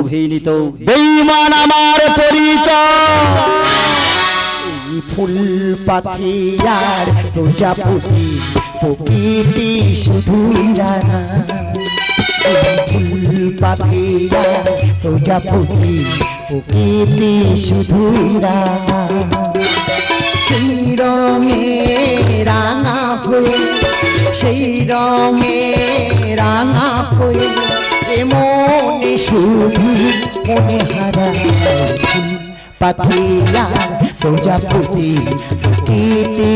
অভিনীত বেইমান আমার পরিচয়। ফুল পাখি আর প্রজাপতি প্রকৃতি শুধু জানা। এই ফুল পাখি আর প্রজাপতি প্রকৃতি শুধু সেই রঙে রাঙা হয়ে সেই রঙে রাঙা হয়ে এমনি শুধু মনে হারা পাখিয়া প্রজাপতি, প্রকৃতি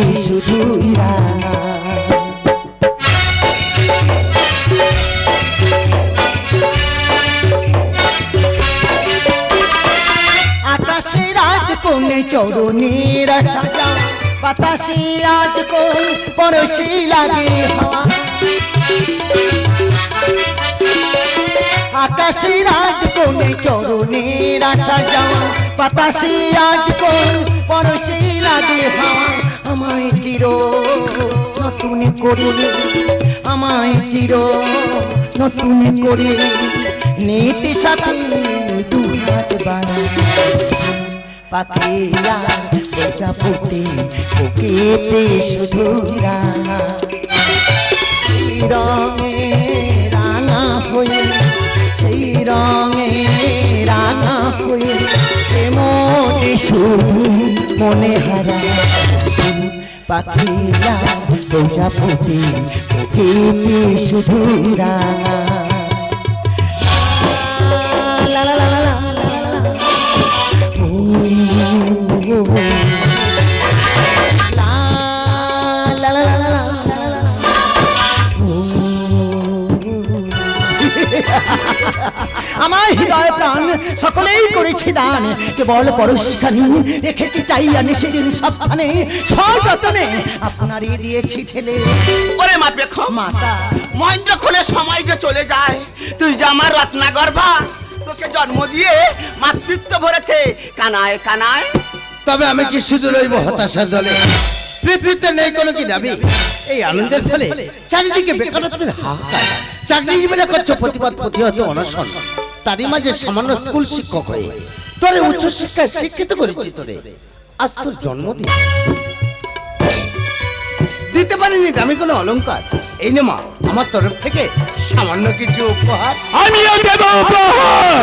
আকাশে রাজ কোনে চরণের সাজা বাতাসে আজ কোন পরশি লাগে হাওয়া। আকাশে রাজ কোনে চরণের সাজা বাতাসে আজ কোন পরশি লাগে হাওয়া। আমায় চির নতুন করে, আমায় চির নতুন করে নীতি সাথে দুহাত বাড়ায়। পাখিয়া প্রজাপতি প্রকৃতি শুধু রাঙা হয়ে সেই রঙে রাঙা হয়ে এমনি শুধু মনে হারা। পাখিরা শুধু রাঙা। আমার হৃদয় প্রাণ সকলেই করেছি দান। কেবল পরশখানি রেখেছি চাইয়া সেদিন সবখানে সযতনে আপনারই দিয়েছি ছেলে ওরে মা পেখ মাতা। মহেন্দ্র খোলে সময় যে চলে যায় তুই যে আমার রত্না গর্ভা তোকে জন্ম দিয়ে মাতৃত্ব ভরেছে কানায় কানায়। তবে আমি কি শুধু রইব হতাশার দলে পৃথিবীতে নেই কোনো কি দাবি? এই আনন্দের ফলে চারিদিকে বেকারত্বের হাহাকার। চাকরিজীবীরা করছে প্রতিবাদ প্রতিহত অনশন। তারই মাঝে সামান্য স্কুল শিক্ষক হয়ে তোরে উচ্চ শিক্ষায় শিক্ষিত করেছি তোরে। আজ তোর জন্মদিন। দিতে পারিনি দামি কোনো অলংকার। এই নে মা আমার তরফ থেকে সামান্য কিছু উপহার। আমিও দেব উপহার।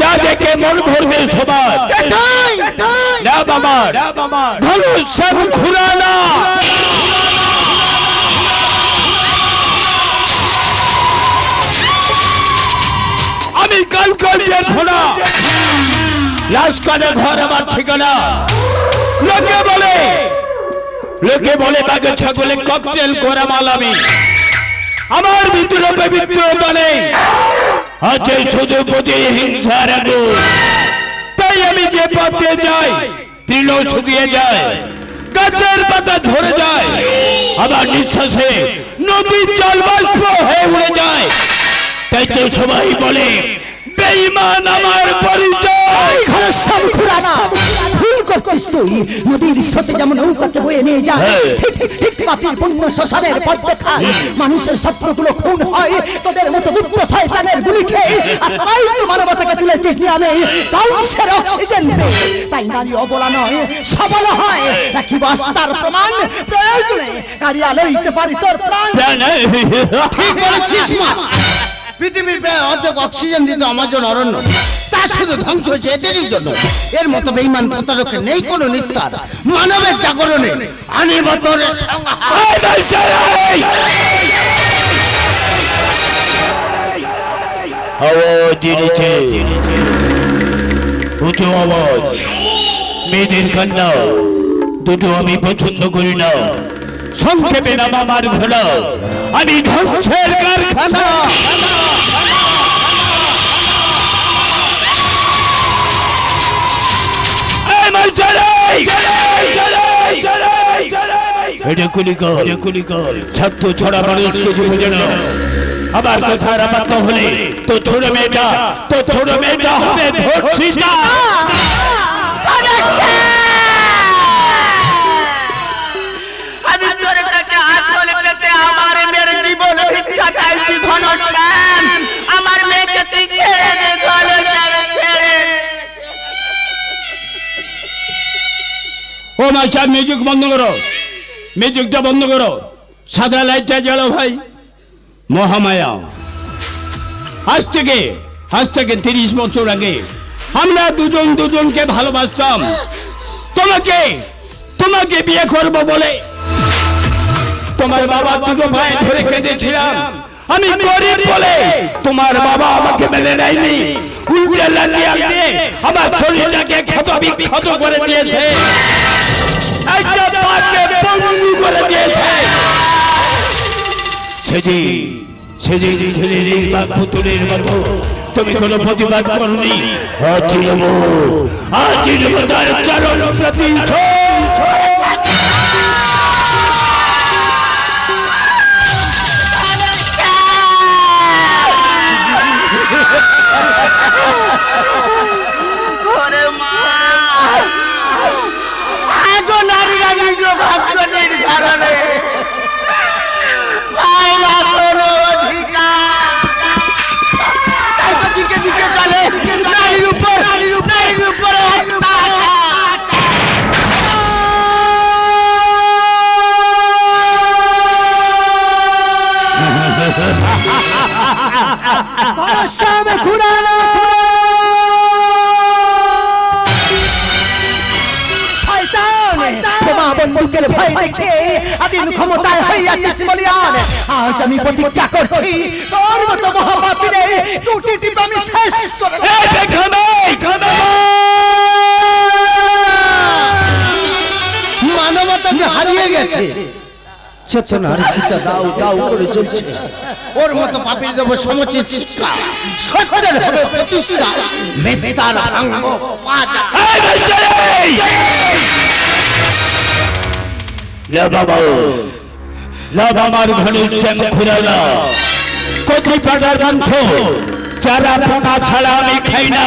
যা দেখে মন ভরবে সবার। না বাবার। ধনুষ সব ঘুরানা। কাল ফোনা লাস্কানে ঘর আমার ঠিকানা। লোকে বলে লোকে বলে, বাঘে, ছাগলে ককটেল করা মাল আমি। আমার ভিতরে পবিত্রতা নেই। আছে শুধু প্রতি হিংসার তাই আমি যে পথে যাই, তৃণ শুকিয়ে যায়। গাছের পাতা ঝরে যায়। আবার নিঃশ্বাসে নদীর জল বাষ্প হয়ে উড়ে যায়। তাই তো সবাই বলে বেঈমান আমার পরিচয়। ঘনশ্যাম খুরানা ভুল করছিস তুই। নদীর স্রোতে যেমন নৌকাকে বয়ে নিয়ে যায় হ্যাঁ। ঠিক ঠিক পাপির পুণ্য শ্মশানের পথ দেখায় মানুষের স্বপ্নগুলো খুন হয় তোদের মতো দুঃখ শয়তানের গুলি খেয়ে আর তাই তো মানবতাকে তুলেছিস নিয়ে আমি। ধ্বংসের অক্সিজেন। তাই নারী অবলা নয় সবল হয়। নাকি বাস্তার প্রমাণ প্রয়োজনে। গাড়িয়া লইতে পারি তোর প্রাণ। ঠিক বলেছিস মা। পৃথিবীর প্রায় অর্ধেক অক্সিজেন দিত আমার জন্য অরণ্য। তা শুধু ধ্বংস হয়েছে এদেরই জন্য। এর মতো বেইমান প্রতারকের নেই কোনো নিস্তার। মানবের জাগরণে আনিবতর সংহার আওয়াজ এনেছে উঁচু আওয়াজ মেয়েদের কান্না দুটো আমি পছন্দ করি না। সংক্ষেপে নাম আমার ঘোলা। আমি ধ্বংসের কারখানা। বোঝে না আবার রাপাত্ত হলে তো ছোট মেয়েটা, তো ছোট মেয়েটা হবে ধর্ষিতা বলছি ঘনশ্যাম আমার মেয়েকে তুই ছেড়ে দে ঘনশ্যাম ছেড়ে ও মাই সাহেব মিউজিক বন্ধ করো। মিউজিকটা বন্ধ করো। সাদা লাইটটা জ্বালো ভাই। মহামায়া। আজ থেকে আজ থেকে তিরিশ বছর আগে আমরা দুজন দুজনকে ভালোবাসতাম। তোমাকে তোমাকে বিয়ে করব বলে। তোমার বাবা দুটো ভাই ধরে কেঁদেছিলাম আমি গরিব বলে তোমার বাবা আমাকে মেনে নেয়নি। উল্টে লাঠিয়াল দিয়ে আমার শরীরটাকে ক্ষত বিক্ষত করে দিয়েছে। একটা পাকে পঙ্গু করে দিয়েছে। সেদিন ছেলের বা পুতুলের মতো তুমি কোনো প্রতিবাদ করনি। নেব আজ তার চরণ বন্দুকের ভয় দেখে আদিম ক্ষমতায় হইয়াছিস বলিয়ান। আজ আমি প্রতিজ্ঞা করছি তোর মতো মহাপাপীরে টুটি টিপ আমি শেষ করে দেখো মেয়ে, মানবতা যে হারিয়ে গেছে চেতনার চিতা দাউ দাউ করে চলছে ওর মতো পাপির দেব সমচিত শিক্ষা সত্যের হবে প্রতিষ্ঠা। মেত্তার ভাঙ্গ পাঁচা আমার শ্যাম খুরালা কোথি পাটার মাংস চারা পোনা ছাড়া আমি খাই না!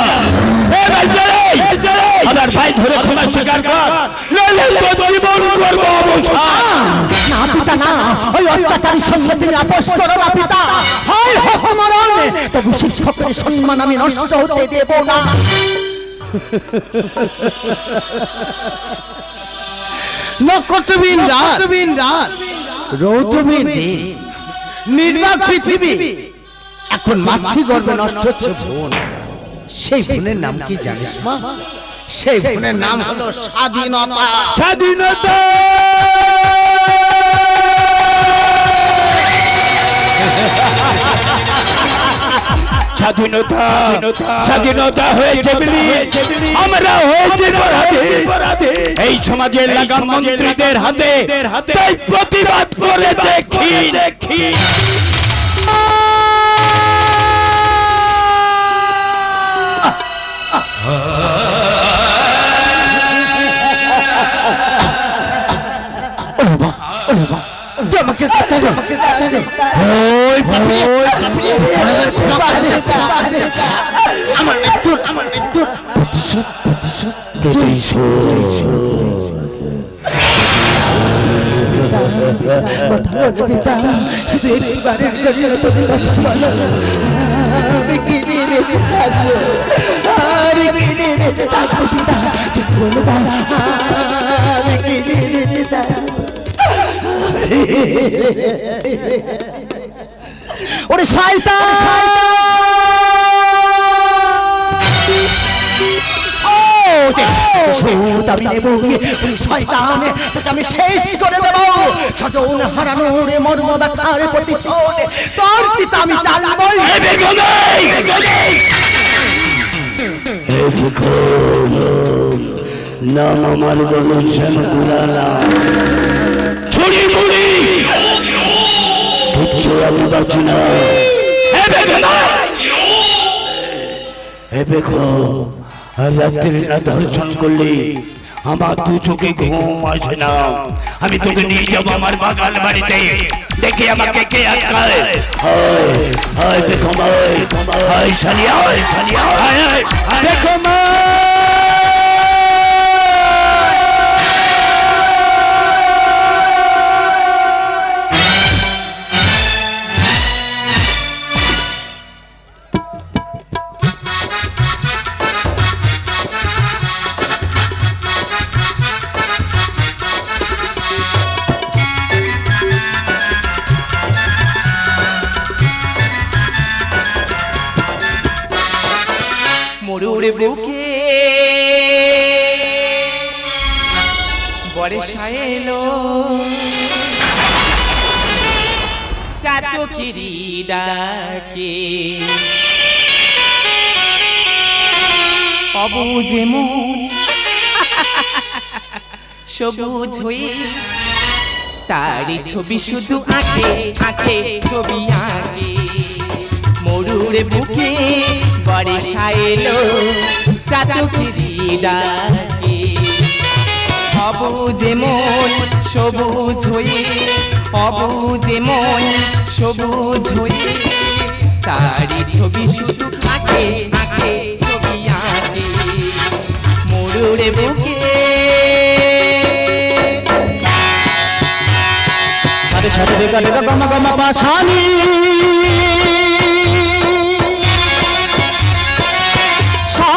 আমার ভাই ধরে ক্ষমা স্বীকার কর। জীবন করব না পিতা, না। ওই অত্যাচারী সঙ্গে তুমি আপোষ করো না পিতা। হয় হোক মরণ, তবু শিক্ষকের সম্মান আমি নষ্ট হতে দেব না। নক্ষত্রবিন রাত রাত রৌদ্রবিন দিন। নির্বাক পৃথিবী। এখন মাতৃগর্ভে নষ্ট হচ্ছে বোন। সেই বোনের নাম কি জানিস মা? সেই বোনের নাম হলো স্বাধীনতা। স্বাধীনতা। স্বাধীনতা স্বাধীনতা হয়েছে আমরা হয়েছে। এই সমাজের লাগাম মন্ত্রীদের হাতে তাই প্রতিবাদ করেছে ক্ষীণ আমাকে ওই। আমার মৃত্যুর আমার মৃত্যুর প্রতিশোধ প্রতিশোধ পিতা শুধু একটিবারের জন্য তুমি কষ্ট বলো আমি কি নিয়ে বেঁচে থাকব আমি কি নিয়ে বেঁচে থাকব পিতা তুমি বলে আমি কি নিয়ে বেঁচে থাকব ওরে শয়তান! আমি নেব ওই শয়তান তোকে আমি শেষ করে দেব। সজন হারানোর মর্ম ব্যথার প্রতিশোধ। তোর চিতা আমি চালবই নাম আমার গণশ্যাম কুরালা তুচ্ছ আমি আমার দু চোখে ঘুম আসে না। আমি তোকে নিয়ে যাব আমার বাগান বাড়িতে। দেখি আমাকে কে আটকায়। হয় হয় মায় হয় হয় দেখো মরুর বুকে। বর্ষা এলো। চাতকিরি ডাকে। অবুঝে মন। সবুজ হয়ে তারই ছবি শুধু আঁকে আঁকে ছবি আঁকে। মরুর বুকে বর্ষা এলো চাতকিরি ডাকে অবুঝে মন সবুজ হয়ে, অবুঝে মন সবুজ হয়ে, তারই ছবি শুধু আঁকে আঁকে ছবি আঁকে। মরুরে বুকে। সারে সারে রে গমা গমা পাশানি।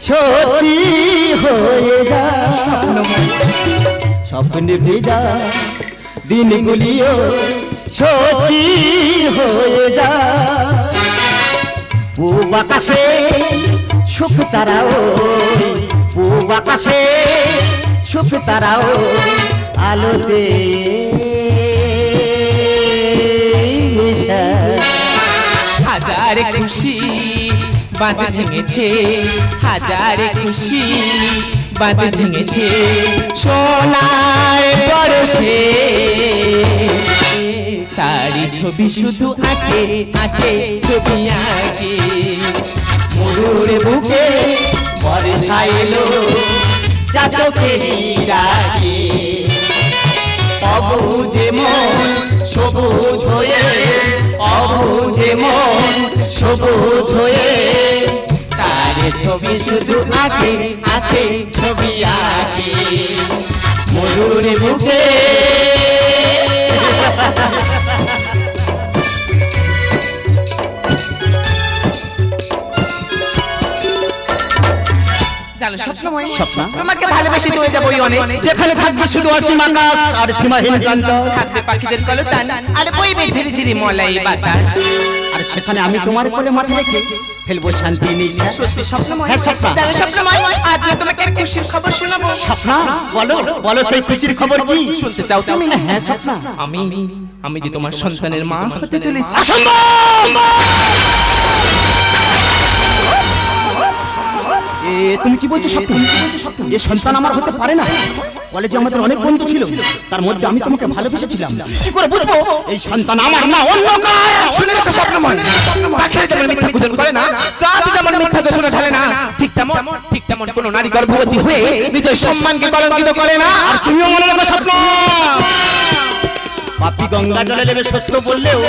সত্যি হয়ে যা। স্বপ্নে ভেজা দিনগুলিও সত্যি হয়ে যা। পূব আকাশে সুখ তারাও পূব আকাশে সুখ তারাও আলোতে হাজার খুশি বাঁধ ভেঙেছে হাজার খুশি বাঁধ ভেঙেছে সোনার পরশে। তারই ছবি শুধু আঁকে আঁকে ছবি আঁকে। মরুর বুকে বর্ষা এলো চাতকেরি ডাকে অবুঝে মন, সবুজ হয়ে, অবুঝে মন, সবুজ হয়ে। তার ছবি শুধু আঁকে আঁকে ছবি আঁকে। মরুর বুকে জানো স্বপ্নময় স্বপ্ন? তোমাকে ভালোবেসে চলে যাব ওই অনেক। যেখানে থাকবে শুধু অসীম আকাশ আর সীমাহীন প্রান্ত থাকবে পাখিদের কলতান আর বইবে ঝিরি ঝিরি মলাই বাতাস। আর সেখানে আমি তোমার কোলে মাথা রেখে ফেলব শান্তি নিঃশ্বাস। সত্যি স্বপ্নময় হ্যাঁ, স্বপ্ন। জানো স্বপ্নময়। আজ তোমাকে এক খুশির খবর শোনাবো। স্বপ্ন? বলো। বলো। সেই খুশির খবর কি? শুনতে চাও তুমি হ্যাঁ স্বপ্ন। আমি আমি যে তোমার সন্তানের মা হতে চলেছি। এ, তুমি কি বলছো স্বপ্ন? এ সন্তান আমার হতে পারে না। কলেজে আমাদের অনেক বন্ধু ছিল। তার মধ্যে আমি তোমাকে ভালোবেসেছিলাম। কি করে বুঝব? এই সন্তান আমার না, অন্য শুনে রাখো স্বপ্নময়। পাখিরা যেমন মিথ্যা গুজন করে না চাঁদ যেমন মিথ্যা যোজনা ঢালে না, ঠিক তেমন ঠিক তেমন কোন নারী গর্ভবতী হয়ে নিজের সম্মানকে কলঙ্কিত করে না। আর তুমিও মনে রাখো স্বপ্ন। পাপি গঙ্গা জলে নেবে সত্য বললেও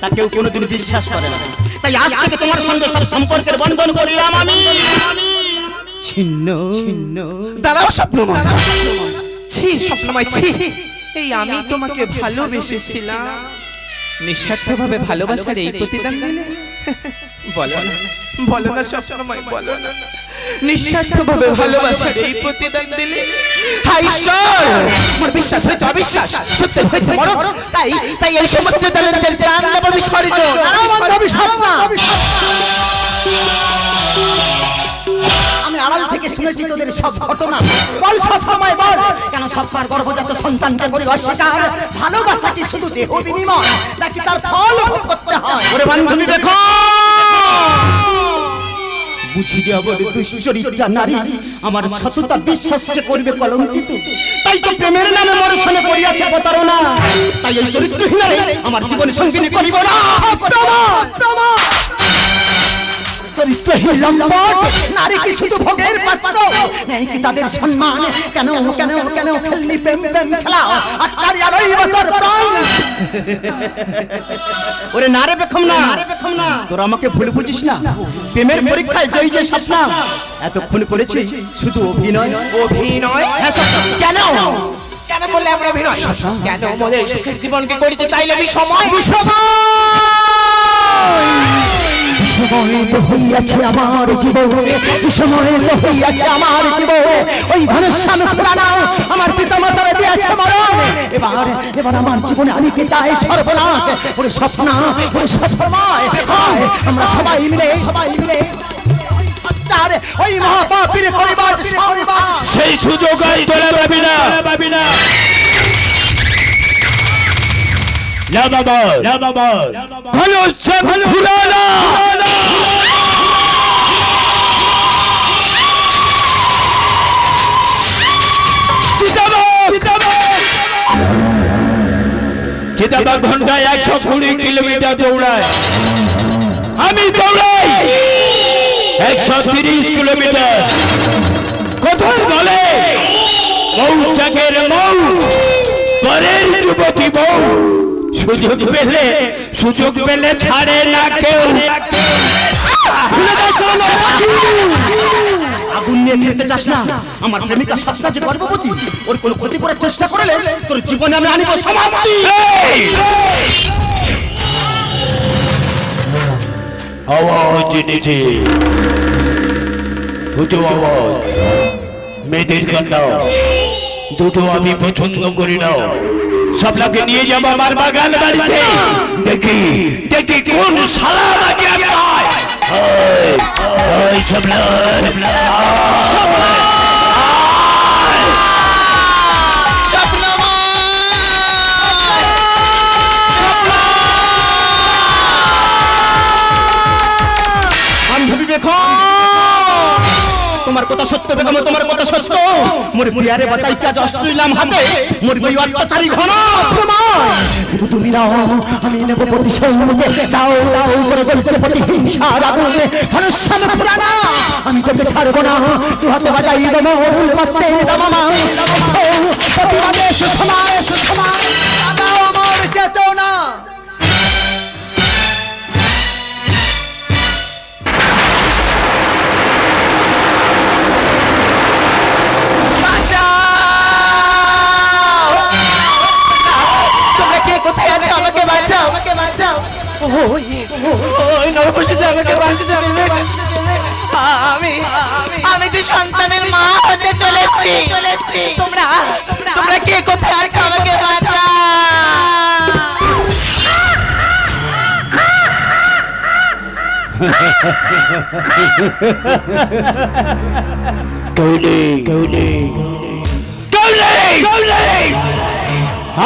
তা কেউ কোনোদিন বিশ্বাস করে না। তাই আজ থেকে তোমার সঙ্গে সব সম্পর্কের বন্ধন করলাম আমি। ছিন্ন। ছিন্ন। দাঁড়াও স্বপ্নময় ছি স্বপ্নময় ছি এই আমি তোমাকে ভালোবেসেছিলাম। নিঃস্বার্থভাবে ভালোবাসার এই প্রতিদান দিলে? বলো না। বলো না স্বপ্নময় বলো না। নিঃস্বার্থভাবে ভালোবাসার এই প্রতিদান দিলে? হাই ঈশ্বর! আমার বিশ্বাস হয়েছে অবিশ্বাস। সত্যি হয়েছে মরণ। তাই তাই এই সমুদ্র দলের প্রাণ দেব বিসর্জন আমি আড়াল থেকে শুনেছি তোদের সব ঘটনা। বল সব সময় বল। কেন সবার গর্ভজাত সন্তানকে করি অস্বীকার? ভালোবাসা কি শুধু দেহ বিনিময় নাকি তার ফল করতে হয়? ওরে বান্ধবী দেখো! বুঝি যে আমার দুশ্চরিত্রা নারী আমার সততা বিশ্বাসকে করবে কলঙ্কিত তাই তো প্রেমের নামে মরশনে প্রতারণা। তাই এই চরিত্রহীনারে আমার জীবন সঙ্গিনী করিব না। প্রমাণ প্রমাণ। চরিত্রহীন লম্পট নারী কি শুধু ভোগের পাত্র? নেই কি তাদের সম্মান? কেন কেন কেন খেলনি প্রেম প্রেম খেলা? আর ওই বছর প্রাণ ওরে না রে বেখম না। তোরা আমাকে ভুল বুঝিস না। প্রেমের পরীক্ষায় জয়ী যে স্বপ্ন। এতক্ষণ করেছি শুধু অভিনয়। অভিনয়? হ্যাঁ কেন? কেন? বললে আমরা অভিনয়? কেন বলে সুখের জীবনকে করিতে চাইলে আমি সময়? সময়! তো হইয়াছে আমার জীবন সময় তো হইয়াছে আমার জীবন। ওই ঘনশ্যাম খুরানা আমার পিতা মাতারা দিয়েছে মরণ এবার এবার আমার জীবনে আনিতে চায় সর্বনাশ ওরে স্বপ্ন ওরে স্বপ্নময় আমরা সবাই মিলে সবাই মিলে ওই মহাপাপীর পরিবার সেই সুযোগ আর তোরা পাবি না। পাবি না না বাবা না বাবা ভালো ফুরানা চিতাবাগ ঘন্টায় একশো কুড়ি কিলোমিটার দৌড়ায়। আমি দৌড়াই। একশো তিরিশ কিলোমিটার। কোথায় বলে? বউ চাকের বউ পরের যুবতী বউ। সুযোগ পেলে সুযোগ পেলে ছাড়ে না কেউ। আগুন নিয়ে চাস না? আমার প্রেমিকা স্বপ্ন যে গর্ভবতী। ওর কোনো ক্ষতি করার চেষ্টা করলে তোর জীবনে আমি আনিব সমাপ্তি! আওয়াজ নিচে আওয়াজ। মেয়েদের কান্না দুটো আমি পছন্দ করি না। সবটাকে নিয়ে যাব আমার বাগান বাড়িতে। দেখি দেখি কোন সালা আমাকে আটকায় ওই, তোমার কথা সত্য, বেগম, তোমার কথা সত্য। মোর বিয়ারে বাঁচাইতে আজ অস্ত্র নিলাম হাতে, মোর বই অত্যাচারী ঘন। শুধু তুমি নাও, আমি নেব প্রতিশোধ দাও দাও করে জ্বলছে প্রতিহিংসার আগুন ঘনশ্যাম পুরানা আমি তোকে ছাড়বো না। তুই হাতে বাজাইব দেবো মাত্রে দামামা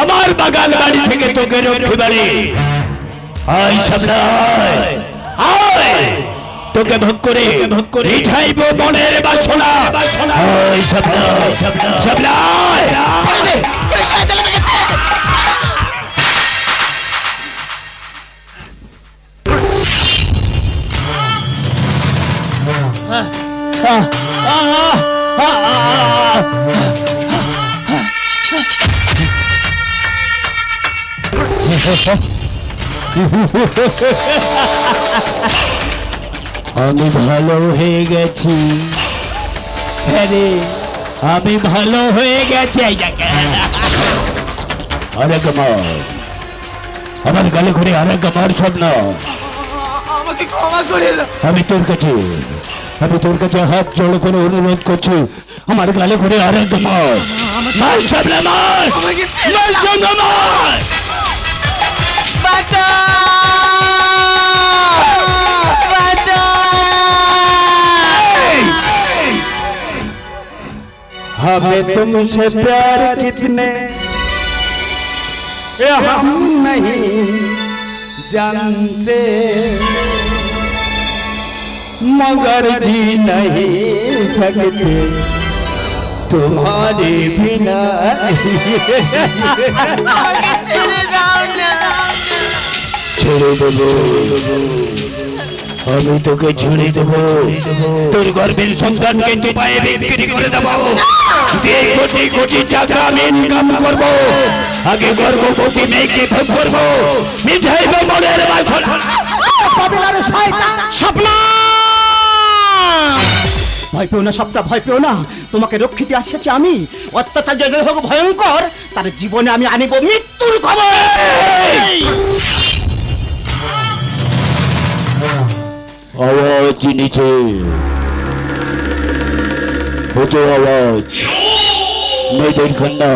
আমার বাগান বাড়ি থেকে তোকে রক্ষে বাড়ি আয় সামলায় আয় তোকে ভোগ করে ভোগ করে মিঠাইব মনের বাসনা আয় সামলায় সামলায় ছেড়ে আমি ভালো হয়ে গেছি। আরে আমি ভালো হয়ে গেছি। আরে কমার আমার গালে করে আরে কমার স্বপ্ন। আমাকে ক্ষমা করে আমি তোর কাছে আমি তোর কাছে হাত জোড় করে অনুরোধ করছি আমার গালে করে আরে কমার মার স্বপ্ন মার আমাকে ছেড়ে মার স্বপ্ন মার বাঁচাও বাঁচাও हमें तुमसे प्यार कितने ये हम नहीं जानते मगर जी नहीं सकते तुम्हारे बिना আমাকে ছেড়ে দাও না ছেড়ে দেবো আমি তোকে ছেড়ে দেব তোর গর্বের সন্তানকে দু পায়ে বিক্রি করে দেব দিয়ে কোটি কোটি টাকা আমি ইনকাম করব আগে গর্ভবতী মেয়েকে ভোগ করব মিঠাই মনের বাসনা পাবে না রে শয়তান স্বপ্না ভয় পেও না, সবটা ভয় পেও না। তোমাকে রক্ষিতে আসেছি আমি। অত্যাচার যদি হোক ভয়ঙ্কর, তার জীবনে আমি আনিব মৃত্যুর খবর। আওয়াজ নিচে। হতো আওয়াজ। মেয়েদের কান্না।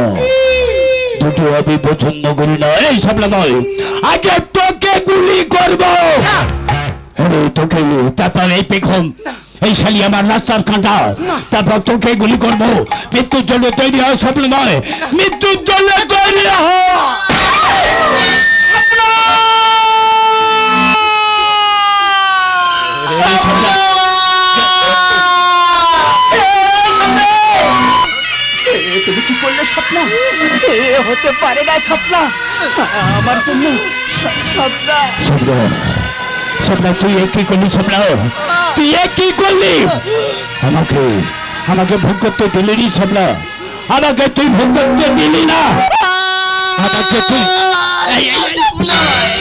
দুটো আমি পছন্দ করি না। এই সামলা নয়। আগে তোকে গুলি করব। আরে তোকে তারপর এই পেখম। এই শালি আমার রাস্তার কাঁটা। তারপর তোকে গুলি করব। মৃত্যুর জন্য তৈরি হয় স্বপ্ন নয়। মৃত্যুর জন্য তৈরি হয়। তুমি কি করলে স্বপ্ন এ হতে পারে না স্বপ্ন। আমার জন্য স্বপ্ন। স্বপ্ন তুই এ কি করলি স্বপ্ন? তুই এ কি করলি? আমাকে আমাকে ভোগ করতে দিলি নি স্বপ্ন। আমাকে তুই ভোগ করতে দিলি না। আমাকে তুই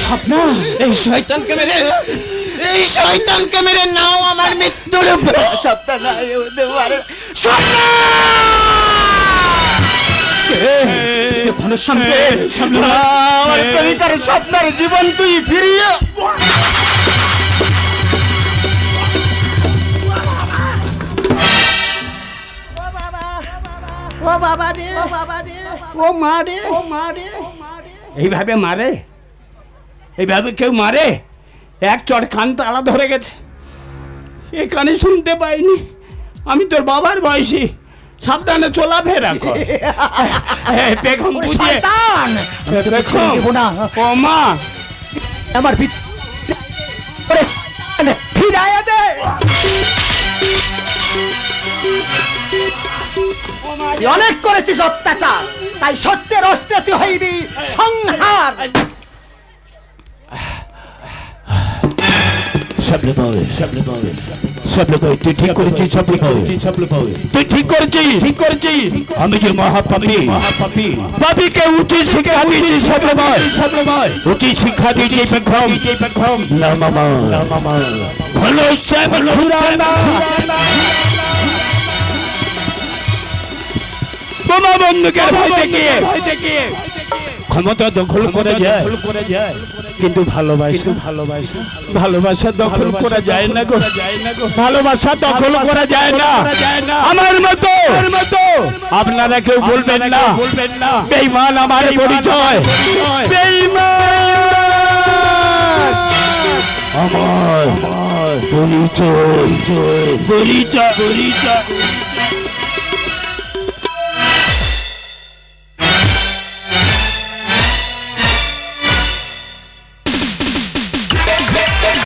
স্বপ্ন। এই শয়তানকে মেরে এই শয়তানকে মেরে নাও আমার মৃত্যুর স্বপ্ন। না হতে পারে না। ঘনশ্যামকে আমার কবিতার স্বপ্নের জীবন তুই ফিরিয়ে ও বাবা রে ও বাবা রে ও মা রে ও মা রে। এইভাবে মারে? এইভাবে কেউ মারে? এক চট কান তালা ধরে গেছে। এ কানে শুনতে পাইনি। আমি তোর বাবার বয়সী। সাবধানে চলাফেরা কর। ওরে বুঝিয়ে ও মা। আমার ভিত তুই অনেক করেছিস অত্যাচার তাই সত্যের অস্তিত্ব হইবি সংহার। সাবলে বয় সাবলে বয় সাবলে বয় তুই ঠিক করেছিস সাবলে বয় সাবলে বয় তুই ঠিক করেছিস? ঠিক করেছিস। আমি যে মহাপাপী। মহাপাপী। পাপীকে উচিত শিক্ষা দিয়েছি সাবলে বয় সাবলে বয় উচিত শিক্ষা দিয়েছি বেগম বেগম না মামা না মামা ভালো ইচ্ছা ভালো খুরানা। বোমা বন্ধুকের ভয় দেখিয়ে ক্ষমতা দখল করে যায়। কিন্তু ভালোবাসা ভালোবাসা। ভালোবাসা দখল করা যায় না গো। ভালোবাসা দখল করা যায় না। আমার মতো। মতো। আপনারা কেউ বলবেন না। বলবেন না। বেঈমান আমার পরিচয়। বেঈমান। আমার পরিচয়। পরিচয়। পরিচয়।